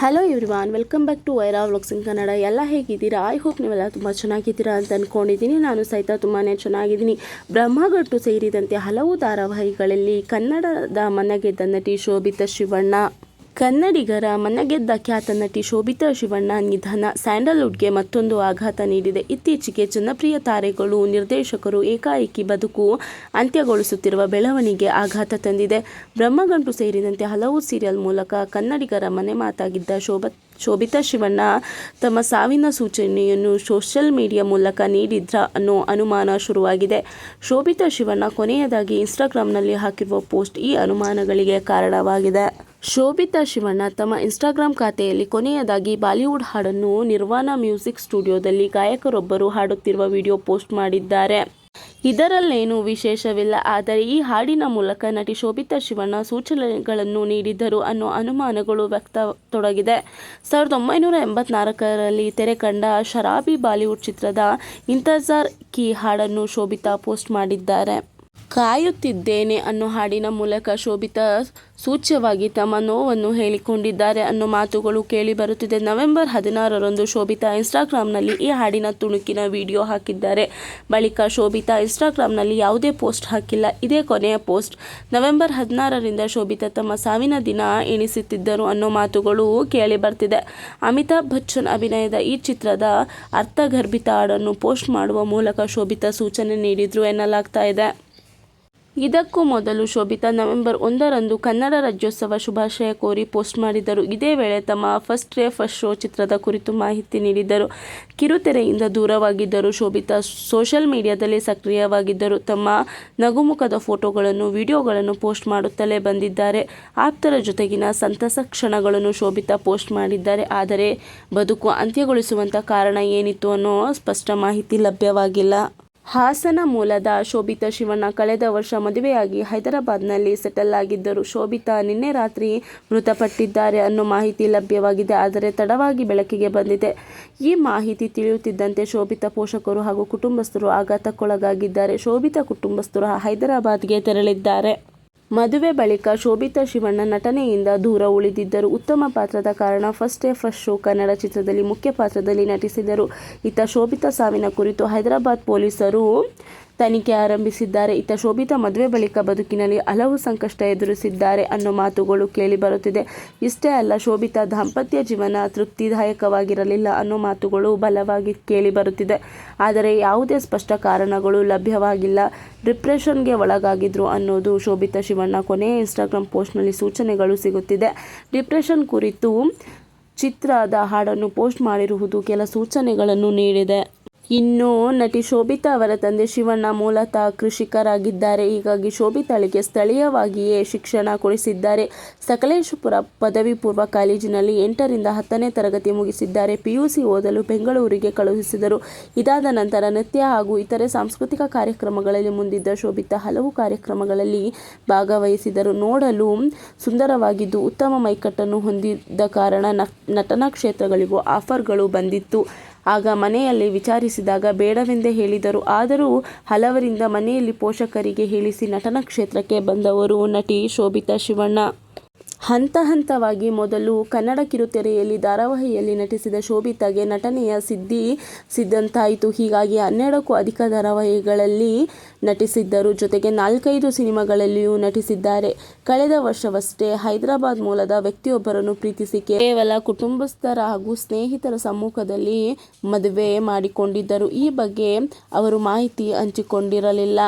Hello everyone welcome back to Vaira vlogs in Kannada ಎಲ್ಲ ಹೇಗಿದ್ದೀರಾ? I hope ನೀವೆಲ್ಲ ತುಂಬ ಚೆನ್ನಾಗಿದ್ದೀರಾ ಅಂತ ಅಂದ್ಕೊಂಡಿದ್ದೀನಿ ನಾನು ಸಹಿತ ತುಂಬಾ ಚೆನ್ನಾಗಿದ್ದೀನಿ. ಬ್ರಹ್ಮಗಟ್ಟು ಸೇರಿದಂತೆ ಹಲವು ಧಾರಾವಾಹಿಗಳಲ್ಲಿ ಕನ್ನಡದ ಮನೆಗೆದ್ದ ನಟಿ ಶೋಭಿತ ಶಿವಣ್ಣ. ಕನ್ನಡಿಗರ ಮನಗೆದ್ದ ಖ್ಯಾತ ನಟಿ ಶೋಭಿತಾ ಶಿವಣ್ಣ ನಿಧನ. ಸ್ಯಾಂಡಲ್ವುಡ್ಗೆ ಮತ್ತೊಂದು ಆಘಾತ ನೀಡಿದೆ. ಇತ್ತೀಚೆಗೆ ಜನಪ್ರಿಯ ತಾರೆಗಳು, ನಿರ್ದೇಶಕರು ಏಕಾಏಕಿ ಬದುಕು ಅಂತ್ಯಗೊಳಿಸುತ್ತಿರುವ ಬೆಳವಣಿಗೆ ಆಘಾತ ತಂದಿದೆ. ಬ್ರಹ್ಮಗಂಟು ಸೇರಿದಂತೆ ಹಲವು ಸೀರಿಯಲ್ ಮೂಲಕ ಕನ್ನಡಿಗರ ಮನೆ ಮಾತಾಗಿದ್ದ ಶೋಭ ಶೋಭಿತಾ ಶಿವಣ್ಣ ತಮ್ಮ ಸಾವಿನ ಸೂಚನೆಯನ್ನು ಸೋಷಿಯಲ್ ಮೀಡಿಯಾ ಮೂಲಕ ನೀಡಿದ್ರ ಅನ್ನೋ ಅನುಮಾನ ಶುರುವಾಗಿದೆ. ಶೋಭಿತಾ ಶಿವಣ್ಣ ಕೊನೆಯದಾಗಿ ಇನ್ಸ್ಟಾಗ್ರಾಮ್ನಲ್ಲಿ ಹಾಕಿರುವ ಪೋಸ್ಟ್ ಈ ಅನುಮಾನಗಳಿಗೆ ಕಾರಣವಾಗಿದೆ. ಶೋಭಿತಾ ಶಿವಣ್ಣ ತಮ್ಮ ಇನ್ಸ್ಟಾಗ್ರಾಮ್ ಖಾತೆಯಲ್ಲಿ ಕೊನೆಯದಾಗಿ ಬಾಲಿವುಡ್ ಹಾಡನ್ನು ನಿರ್ವಾಣ ಮ್ಯೂಸಿಕ್ ಸ್ಟುಡಿಯೋದಲ್ಲಿ ಗಾಯಕರೊಬ್ಬರು ಹಾಡುತ್ತಿರುವ ವಿಡಿಯೋ ಪೋಸ್ಟ್ ಮಾಡಿದ್ದಾರೆ. ಇದರಲ್ಲೇನೂ ವಿಶೇಷವಿಲ್ಲ, ಆದರೆ ಈ ಹಾಡಿನ ಮೂಲಕ ನಟಿ ಶೋಭಿತಾ ಶಿವಣ್ಣ ಸೂಚನೆಗಳನ್ನು ನೀಡಿದ್ದರು ಅನ್ನೋ ಅನುಮಾನಗಳು ವ್ಯಕ್ತತೊಡಗಿದೆ. ಸಾವಿರದ ಒಂಬೈನೂರ ಎಂಬತ್ನಾಲ್ಕರಲ್ಲಿ ತೆರೆ ಕಂಡ ಶರಾಬಿ ಬಾಲಿವುಡ್ ಚಿತ್ರದ ಇಂತಜಾರ್ ಕಿ ಹಾಡನ್ನು ಶೋಭಿತಾ ಪೋಸ್ಟ್ ಮಾಡಿದ್ದಾರೆ. ಕಾಯುತ್ತಿದ್ದೇನೆ ಅನ್ನೋ ಹಾಡಿನ ಮೂಲಕ ಶೋಭಿತಾ ಸೂಚ್ಯವಾಗಿ ತಮ್ಮ ನೋವನ್ನು ಹೇಳಿಕೊಂಡಿದ್ದಾರೆ ಅನ್ನೋ ಮಾತುಗಳು ಕೇಳಿ ಬರುತ್ತಿದೆ. ನವೆಂಬರ್ ಹದಿನಾರರಂದು ಶೋಭಿತಾ ಇನ್ಸ್ಟಾಗ್ರಾಮ್ನಲ್ಲಿ ಈ ಹಾಡಿನ ತುಣುಕಿನ ವಿಡಿಯೋ ಹಾಕಿದ್ದಾರೆ. ಬಳಿಕ ಶೋಭಿತಾ ಇನ್ಸ್ಟಾಗ್ರಾಮ್ನಲ್ಲಿ ಯಾವುದೇ ಪೋಸ್ಟ್ ಹಾಕಿಲ್ಲ. ಇದೇ ಕೊನೆಯ ಪೋಸ್ಟ್. ನವೆಂಬರ್ ಹದಿನಾರರಿಂದ ಶೋಭಿತಾ ತಮ್ಮ ಸಾವಿನ ದಿನ ಎಣಿಸುತ್ತಿದ್ದರು ಅನ್ನೋ ಮಾತುಗಳು ಕೇಳಿ ಬರ್ತಿದೆ. ಅಮಿತಾಬ್ ಬಚ್ಚನ್ ಅಭಿನಯದ ಈ ಚಿತ್ರದ ಅರ್ಥಗರ್ಭಿತ ಹಾಡನ್ನು ಪೋಸ್ಟ್ ಮಾಡುವ ಮೂಲಕ ಶೋಭಿತಾ ಸೂಚನೆ ನೀಡಿದ್ರು ಎನ್ನಲಾಗ್ತಾ ಇದೆ. ಇದಕ್ಕೂ ಮೊದಲು ಶೋಭಿತಾ ನವೆಂಬರ್ ಒಂದರಂದು ಕನ್ನಡ ರಾಜ್ಯೋತ್ಸವ ಶುಭಾಶಯ ಕೋರಿ ಪೋಸ್ಟ್ ಮಾಡಿದರು ಇದೇ ವೇಳೆ ತಮ್ಮ ಫಸ್ಟ್ ಡೇ, ಫಸ್ಟ್ ಶೋ ಚಿತ್ರದ ಕುರಿತು ಮಾಹಿತಿ ನೀಡಿದರು ಕಿರುತೆರೆಯಿಂದ ದೂರವಾಗಿದ್ದರು ಶೋಭಿತಾ ಸೋಷಿಯಲ್ ಮೀಡಿಯಾದಲ್ಲಿ ಸಕ್ರಿಯವಾಗಿದ್ದರು. ತಮ್ಮ ನಗುಮುಖದ ಫೋಟೋಗಳನ್ನು, ವಿಡಿಯೋಗಳನ್ನು ಪೋಸ್ಟ್ ಮಾಡುತ್ತಲೇ ಬಂದಿದ್ದಾರೆ. ಆಪ್ತರ ಜೊತೆಗಿನ ಸಂತಸ ಕ್ಷಣಗಳನ್ನು ಶೋಭಿತಾ ಪೋಸ್ಟ್ ಮಾಡಿದ್ದಾರೆ. ಆದರೆ ಬದುಕು ಅಂತ್ಯಗೊಳಿಸುವಂಥ ಕಾರಣ ಏನಿತ್ತು ಅನ್ನೋ ಸ್ಪಷ್ಟ ಮಾಹಿತಿ ಲಭ್ಯವಾಗಿಲ್ಲ. ಹಾಸನ ಮೂಲದ ಶೋಭಿತಾ ಶಿವಣ್ಣ ಕಳೆದ ವರ್ಷ ಮದುವೆಯಾಗಿ ಹೈದರಾಬಾದ್ನಲ್ಲಿ ಸೆಟಲ್ ಆಗಿದ್ದರು. ಶೋಭಿತಾ ನಿನ್ನೆ ರಾತ್ರಿ ಮೃತಪಟ್ಟಿದ್ದಾರೆ ಅನ್ನೋ ಮಾಹಿತಿ ಲಭ್ಯವಾಗಿದೆ, ಆದರೆ ತಡವಾಗಿ ಬೆಳಕಿಗೆ ಬಂದಿದೆ. ಈ ಮಾಹಿತಿ ತಿಳಿಯುತ್ತಿದ್ದಂತೆ ಶೋಭಿತಾ ಪೋಷಕರು ಹಾಗೂ ಕುಟುಂಬಸ್ಥರು ಆಘಾತಕ್ಕೊಳಗಾಗಿದ್ದಾರೆ. ಶೋಭಿತಾ ಕುಟುಂಬಸ್ಥರು ಹೈದರಾಬಾದ್ಗೆ ತೆರಳಿದ್ದಾರೆ. ಮದುವೆ ಬಳಿಕ ಶೋಭಿತಾ ಶಿವಣ್ಣ ನಟನೆಯಿಂದ ದೂರ ಉಳಿದಿದ್ದರು. ಉತ್ತಮ ಪಾತ್ರದ ಕಾರಣ first day first show Kannada ಚಿತ್ರದಲ್ಲಿ ಮುಖ್ಯ ಪಾತ್ರದಲ್ಲಿ ನಟಿಸಿದರು. ಇತ್ತ ಶೋಭಿತಾ ಸಾವಿನ ಕುರಿತು ಹೈದರಾಬಾದ್ ಪೊಲೀಸರು ತನಿಖೆ ಆರಂಭಿಸಿದ್ದಾರೆ. ಇತ್ತ ಶೋಭಿತಾ ಮದುವೆ ಬಳಿಕ ಬದುಕಿನಲ್ಲಿ ಹಲವು ಸಂಕಷ್ಟ ಎದುರಿಸಿದ್ದಾರೆ ಅನ್ನೋ ಮಾತುಗಳು ಕೇಳಿ ಬರುತ್ತಿದೆ. ಇಷ್ಟೇ ಅಲ್ಲ, ಶೋಭಿತಾ ದಾಂಪತ್ಯ ಜೀವನ ತೃಪ್ತಿದಾಯಕವಾಗಿರಲಿಲ್ಲ ಅನ್ನೋ ಮಾತುಗಳು ಬಲವಾಗಿ ಕೇಳಿ ಬರುತ್ತಿದೆ. ಆದರೆ ಯಾವುದೇ ಸ್ಪಷ್ಟ ಕಾರಣಗಳು ಲಭ್ಯವಾಗಿಲ್ಲ. ಡಿಪ್ರೆಷನ್ಗೆ ಒಳಗಾಗಿದ್ರು ಅನ್ನೋದು ಶೋಭಿತಾ ಶಿವಣ್ಣ ಕೊನೆಯ ಇನ್ಸ್ಟಾಗ್ರಾಮ್ ಪೋಸ್ಟ್ನಲ್ಲಿ ಸೂಚನೆಗಳು ಸಿಗುತ್ತಿದೆ. ಡಿಪ್ರೆಷನ್ ಕುರಿತು ಚಿತ್ರದ ಹಾಡನ್ನು ಪೋಸ್ಟ್ ಮಾಡಿರುವುದು ಕೆಲ ಸೂಚನೆಗಳನ್ನು ನೀಡಿದೆ. ಇನ್ನು ನಟಿ ಶೋಭಿತಾ ಅವರ ತಂದೆ ಶಿವಣ್ಣ ಮೂಲತಃ ಕೃಷಿಕರಾಗಿದ್ದಾರೆ. ಹೀಗಾಗಿ ಶೋಭಿತಾಳಿಗೆ ಸ್ಥಳೀಯವಾಗಿಯೇ ಶಿಕ್ಷಣ ಕೊಡಿಸಿದ್ದಾರೆ. ಸಕಲೇಶಪುರ ಪದವಿ ಪೂರ್ವ ಕಾಲೇಜಿನಲ್ಲಿ ಎಂಟರಿಂದ ಹತ್ತನೇ ತರಗತಿ ಮುಗಿಸಿದ್ದಾರೆ. ಪಿಯುಸಿ ಓದಲು ಬೆಂಗಳೂರಿಗೆ ಕಳುಹಿಸಿದರು. ಇದಾದ ನಂತರ ನೃತ್ಯ ಹಾಗೂ ಇತರೆ ಸಾಂಸ್ಕೃತಿಕ ಕಾರ್ಯಕ್ರಮಗಳಲ್ಲಿ ಮುಂದಿದ್ದ ಶೋಭಿತಾ ಹಲವು ಕಾರ್ಯಕ್ರಮಗಳಲ್ಲಿ ಭಾಗವಹಿಸಿದರು. ನೋಡಲು ಸುಂದರವಾಗಿದ್ದು ಉತ್ತಮ ಮೈಕಟ್ಟನ್ನು ಹೊಂದಿದ್ದ ಕಾರಣ ನಟನಾ ಕ್ಷೇತ್ರಗಳಿಗೂ ಆಫರ್ಗಳು ಬಂದಿತ್ತು. ಆಗ ಮನೆಯಲ್ಲಿ ವಿಚಾರಿಸಿದಾಗ ಬೇಡವೆಂದೇ ಹೇಳಿದರು. ಆದರೂ ಹಲವರಿಂದ ಮನೆಯಲ್ಲಿ ಪೋಷಕರಿಗೆ ಹೇಳಿಸಿ ನಟನ ಕ್ಷೇತ್ರಕ್ಕೆ ಬಂದವರು ನಟಿ ಶೋಭಿತಾ ಶಿವಣ್ಣ. ಹಂತ ಹಂತವಾಗಿ ಮೊದಲು ಕನ್ನಡ ಕಿರುತೆರೆಯಲ್ಲಿ ಧಾರಾವಾಹಿಯಲ್ಲಿ ನಟಿಸಿದ ಶೋಭಿತಾಗೆ ನಟನೆಯ ಸಿದ್ಧಿ ಸಿದ್ಧಂತಾಯಿತು ಹೀಗಾಗಿ ಹನ್ನೆರಡಕ್ಕೂ ಅಧಿಕ ಧಾರಾವಾಹಿಗಳಲ್ಲಿ ನಟಿಸಿದ್ದರು. ಜೊತೆಗೆ ನಾಲ್ಕೈದು ಸಿನಿಮಾಗಳಲ್ಲಿಯೂ ನಟಿಸಿದ್ದಾರೆ. ಕಳೆದ ವರ್ಷವಷ್ಟೇ ಹೈದರಾಬಾದ್ ಮೂಲದ ವ್ಯಕ್ತಿಯೊಬ್ಬರನ್ನು ಪ್ರೀತಿಸಿ ಕೇವಲ ಕುಟುಂಬಸ್ಥರ ಹಾಗೂ ಸ್ನೇಹಿತರ ಸಮ್ಮುಖದಲ್ಲಿ ಮದುವೆ ಮಾಡಿಕೊಂಡಿದ್ದರು. ಈ ಬಗ್ಗೆ ಅವರು ಮಾಹಿತಿ ಹಂಚಿಕೊಂಡಿರಲಿಲ್ಲ.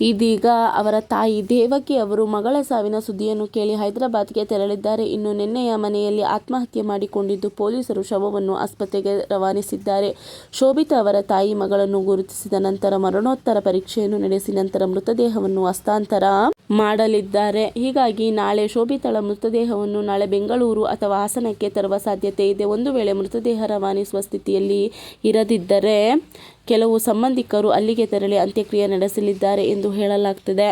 ಇದೀಗ ಅವರ ತಾಯಿ ದೇವಕಿ ಅವರು ಮಗಳ ಸಾವಿನ ಸುದ್ದಿಯನ್ನು ಕೇಳಿ ಹೈದರಾಬಾದ್ಗೆ ತೆರಳಿದ್ದಾರೆ. ಇನ್ನು ನಿನ್ನೆಯ ಮನೆಯಲ್ಲಿ ಆತ್ಮಹತ್ಯೆ ಮಾಡಿಕೊಂಡಿದ್ದು ಪೊಲೀಸರು ಶವವನ್ನು ಆಸ್ಪತ್ರೆಗೆ ರವಾನಿಸಿದ್ದಾರೆ. ಶೋಭಿತಾ ಅವರ ತಾಯಿ ಮಗಳನ್ನು ಗುರುತಿಸಿದ ನಂತರ ಮರಣೋತ್ತರ ಪರೀಕ್ಷೆಯನ್ನು ನಡೆಸಿ ನಂತರ ಮೃತದೇಹವನ್ನು ಹಸ್ತಾಂತರ ಮಾಡಲಿದ್ದಾರೆ. ಹೀಗಾಗಿ ನಾಳೆ ಶೋಭಿತಳ ಮೃತದೇಹವನ್ನು ನಾಳೆ ಬೆಂಗಳೂರು ಅಥವಾ ಹಾಸನಕ್ಕೆ ತರುವ ಸಾಧ್ಯತೆ ಇದೆ. ಒಂದು ವೇಳೆ ಮೃತದೇಹ ರವಾನಿಸುವ ಸ್ಥಿತಿಯಲ್ಲಿ ಇರದಿದ್ದರೆ ಕೆಲವು ಸಂಬಂಧಿಕರು ಅಲ್ಲಿಗೆ ತೆರಳಿ ಅಂತ್ಯಕ್ರಿಯೆ ನಡೆಸಲಿದ್ದಾರೆ ಎಂದು ಹೇಳಲಾಗ್ತಿದೆ.